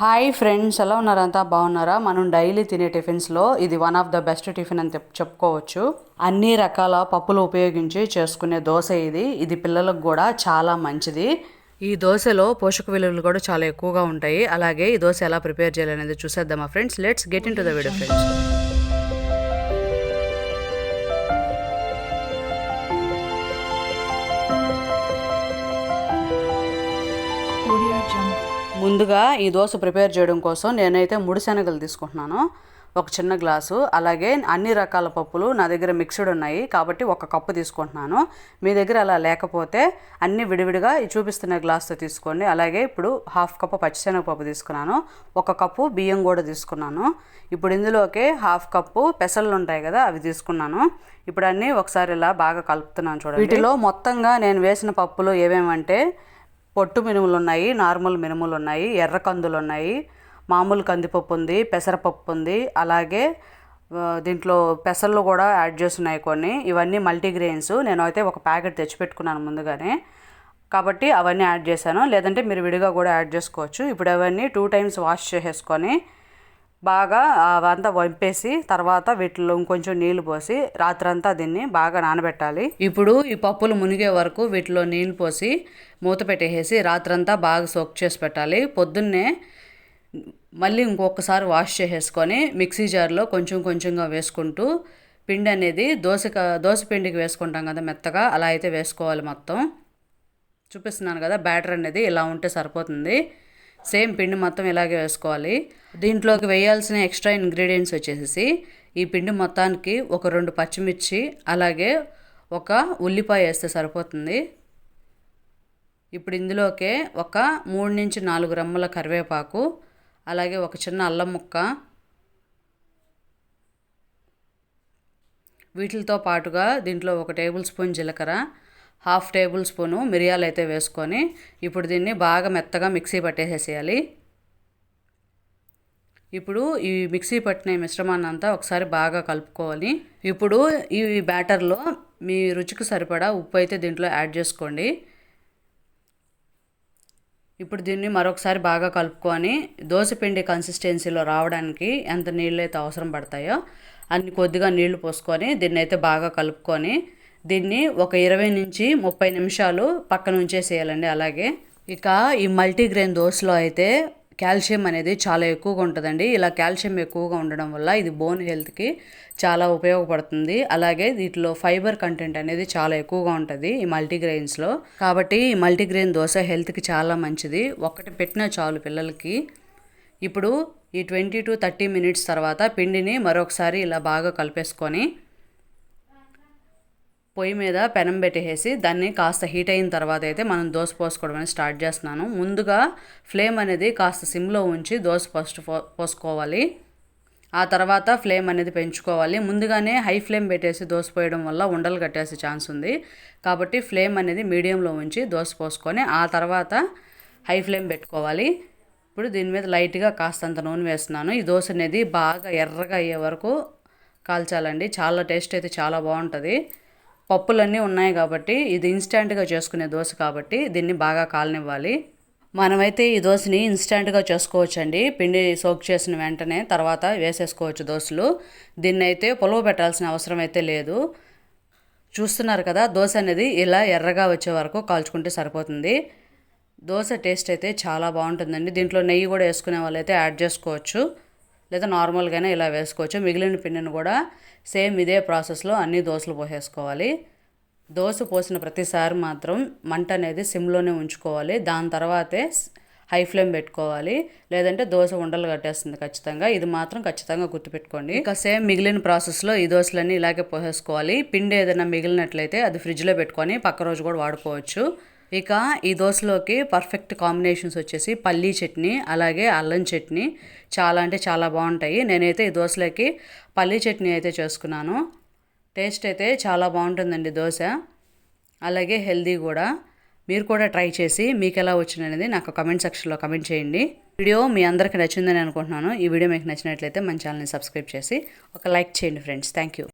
Hi friends ఎలా ఉన్నారంతా బాగున్నారా? మనం డైలీ తినే టిఫిన్స్లో ఇది one of the best tiffin అని చెప్పుకోవచ్చు. అన్ని రకాల పప్పులు ఉపయోగించి చేసుకునే దోశ ఇది. ఇది పిల్లలకు కూడా చాలా మంచిది. ఈ దోశలో పోషక విలువలు కూడా చాలా ఎక్కువగా ఉంటాయి. అలాగే ఈ దోశ ఎలా ప్రిపేర్ చేయాలనేది చూసేద్దామా friends? Let's get into the video friends. ముందుగా ఈ దోశ ప్రిపేర్ చేయడం కోసం నేనైతే ముడి శనగలు తీసుకుంటున్నాను. ఒక చిన్న గ్లాసు. అలాగే అన్ని రకాల పప్పులు నా దగ్గర మిక్స్డ్ ఉన్నాయి. కాబట్టి ఒక కప్పు తీసుకుంటున్నాను. మీ దగ్గర అలా లేకపోతే అన్ని విడివిడిగా ఈ చూపిస్తున్న గ్లాస్తో తీసుకోండి. అలాగే ఇప్పుడు హాఫ్ కప్పు పచ్చిశనగపప్పు తీసుకున్నాను. ఒక కప్పు బియ్యం కూడా తీసుకున్నాను. ఇప్పుడు ఇందులోకి హాఫ్ కప్పు పెసలు ఉంటాయి కదా అవి తీసుకున్నాను. ఇప్పుడు అన్నీ ఒకసారి ఇలా బాగా కలుపుతున్నాను చూడండి. వీటిలో మొత్తంగా నేను వేసిన పప్పులు ఏమేమంటే పొట్టు మినుములు ఉన్నాయి నార్మల్ మినుములు ఉన్నాయి ఎర్ర కందులు ఉన్నాయి మామూలు కందిపప్పు ఉంది పెసరపప్పు ఉంది అలాగే దీంట్లో పెసర్లు కూడా యాడ్ చేస్తున్నాయి కొన్ని. ఇవన్నీ మల్టీగ్రెయిన్స్. నేను అయితే ఒక ప్యాకెట్ తెచ్చిపెట్టుకున్నాను ముందుగానే. కాబట్టి అవన్నీ యాడ్ చేశాను. లేదంటే మీరు విడిగా కూడా యాడ్ చేసుకోవచ్చు. ఇప్పుడు అవన్నీ టూ టైమ్స్ వాష్ చేసేసుకొని బాగా అవంతా వంపేసి తర్వాత వీటిలో ఇంకొంచెం నీళ్ళు పోసి రాత్రంతా దీన్ని బాగా నానబెట్టాలి. ఇప్పుడు ఈ పప్పులు మునిగే వరకు వీటిలో నీళ్ళు పోసి మూత పెట్టేసి రాత్రంతా బాగా సోక్ చేసి పెట్టాలి. పొద్దున్నే మళ్ళీ ఇంకొకసారి వాష్ చేసేసుకొని మిక్సీ జార్లో కొంచెం కొంచెంగా వేసుకుంటూ పిండి అనేది దోశ దోశ పిండికి వేసుకుంటాం కదా మెత్తగా అలా అయితే వేసుకోవాలి మొత్తం. చూపిస్తున్నాను కదా బ్యాటర్ అనేది ఇలా ఉంటే సరిపోతుంది. సేమ్ పిండి మొత్తం ఇలాగే వేసుకోవాలి. దీంట్లోకి వేయాల్సిన ఎక్స్ట్రా ఇంగ్రీడియంట్స్ వచ్చేసి ఈ పిండి మొత్తానికి ఒక రెండు పచ్చిమిర్చి అలాగే ఒక ఉల్లిపాయ వేస్తే సరిపోతుంది. ఇప్పుడు ఇందులోకే ఒక మూడు నుంచి నాలుగు రెమ్మల కరివేపాకు అలాగే ఒక చిన్న అల్లం ముక్క. వీటితో పాటుగా దీంట్లో ఒక టేబుల్ స్పూన్ జీలకర్ర హాఫ్ టేబుల్ స్పూను మిరియాలు అయితే వేసుకొని ఇప్పుడు దీన్ని బాగా మెత్తగా మిక్సీ పట్టేసేసేయాలి. ఇప్పుడు ఈ మిక్సీ పట్టిన మిశ్రమాన్ని అంతా ఒకసారి బాగా కలుపుకోవాలి. ఇప్పుడు ఈ బ్యాటర్లో మీ రుచికి సరిపడా ఉప్పు అయితే దీంట్లో యాడ్ చేసుకోండి. ఇప్పుడు దీన్ని మరొకసారి బాగా కలుపుకొని దోశపిండి కన్సిస్టెన్సీలో రావడానికి ఎంత నీళ్ళు అయితే అవసరం పడతాయో అన్ని కొద్దిగా నీళ్ళు పోసుకొని దీన్ని అయితే బాగా కలుపుకొని దీన్ని ఒక ఇరవై నుంచి ముప్పై నిమిషాలు పక్కన ఉంచేసేయాలండి అలాగే. ఇక ఈ మల్టీగ్రెయిన్ దోశలో అయితే కాల్షియం అనేది చాలా ఎక్కువగా ఉంటుందండి. ఇలా కాల్షియం ఎక్కువగా ఉండడం వల్ల ఇది బోన్ హెల్త్కి చాలా ఉపయోగపడుతుంది. అలాగే దీంట్లో ఫైబర్ కంటెంట్ అనేది చాలా ఎక్కువగా ఉంటుంది ఈ మల్టీగ్రెయిన్స్లో. కాబట్టి ఈ మల్టీగ్రెయిన్ దోశ హెల్త్కి చాలా మంచిది. ఒకటి పెట్టినా చాలు పిల్లలకి. ఇప్పుడు ఈ ట్వంటీ టు థర్టీ మినిట్స్ తర్వాత పిండిని మరొకసారి ఇలా బాగా కలిపేసుకొని పొయ్యి మీద పెనం పెట్టేసి దాన్ని కాస్త హీట్ అయిన తర్వాత అయితే మనం దోశ పోసుకోవడం స్టార్ట్ చేస్తున్నాను. ముందుగా ఫ్లేమ్ అనేది కాస్త సిమ్లో ఉంచి దోశ ఫస్ట్ పో పోసుకోవాలి. ఆ తర్వాత ఫ్లేమ్ అనేది పెంచుకోవాలి. ముందుగానే హై ఫ్లేమ్ పెట్టేసి దోశ పోయడం వల్ల ఉండలు కట్టేసే ఛాన్స్ ఉంది. కాబట్టి ఫ్లేమ్ అనేది మీడియంలో ఉంచి దోశ పోసుకొని ఆ తర్వాత హై ఫ్లేమ్ పెట్టుకోవాలి. ఇప్పుడు దీని మీద లైట్గా కాస్తంత నూనె వేస్తున్నాను. ఈ దోశ అనేది బాగా ఎర్రగా అయ్యే వరకు కాల్చాలండి. చాలా టేస్ట్ అయితే చాలా బాగుంటుంది. పప్పులన్నీ ఉన్నాయి కాబట్టి ఇది ఇన్స్టాంట్గా చేసుకునే దోశ కాబట్టి దీన్ని బాగా కాలనివ్వాలి. మనమైతే ఈ దోశని ఇన్స్టాంట్గా చేసుకోవచ్చండి. పిండి సోక్ చేసిన వెంటనే తర్వాత వేసేసుకోవచ్చు దోశలు. దీన్ని అయితే పొలవ పెట్టాల్సిన అవసరం అయితే లేదు. చూస్తున్నారు కదా దోశ అనేది ఇలా ఎర్రగా వచ్చే వరకు కాల్చుకుంటే సరిపోతుంది. దోశ టేస్ట్ అయితే చాలా బాగుంటుందండి. దీంట్లో నెయ్యి కూడా వేసుకునే వాళ్ళైతే యాడ్ చేసుకోవచ్చు. లేదా నార్మల్గానే ఇలా వేసుకోవచ్చు. మిగిలిన పిండిని కూడా సేమ్ ఇదే ప్రాసెస్లో అన్ని దోశలు పోసేసుకోవాలి. దోశ పోసిన ప్రతిసారి మాత్రం మంట అనేది సిమ్లోనే ఉంచుకోవాలి. దాని తర్వాతే హై ఫ్లేమ్ పెట్టుకోవాలి. లేదంటే దోశ ఉండలు కట్టేస్తుంది ఖచ్చితంగా. ఇది మాత్రం ఖచ్చితంగా గుర్తుపెట్టుకోండి. ఇంకా సేమ్ మిగిలిన ప్రాసెస్లో ఈ దోశలన్నీ ఇలాగే పోసేసుకోవాలి. పిండి ఏదైనా మిగిలినట్లయితే అది ఫ్రిడ్జ్లో పెట్టుకొని పక్క రోజు కూడా వాడుకోవచ్చు. ఇక ఈ దోశలోకి పర్ఫెక్ట్ కాంబినేషన్స్ వచ్చేసి పల్లీ చట్నీ అలాగే అల్లం చట్నీ. చాలా అంటే చాలా బాగుంటాయి. నేనైతే ఈ దోశలోకి పల్లీ చట్నీ అయితే చేసుకున్నాను. టేస్ట్ అయితే చాలా బాగుంటుందండి దోశ. అలాగే హెల్దీ కూడా. మీరు కూడా ట్రై చేసి మీకు ఎలా వచ్చిందనేది నాకు కమెంట్ సెక్షన్లో కమెంట్ చేయండి. వీడియో మీ అందరికీ నచ్చిందని అనుకుంటున్నాను. ఈ వీడియో మీకు నచ్చినట్లయితే మన ఛానల్ని సబ్స్క్రైబ్ చేసి ఒక లైక్ చేయండి ఫ్రెండ్స్ థ్యాంక్ యూ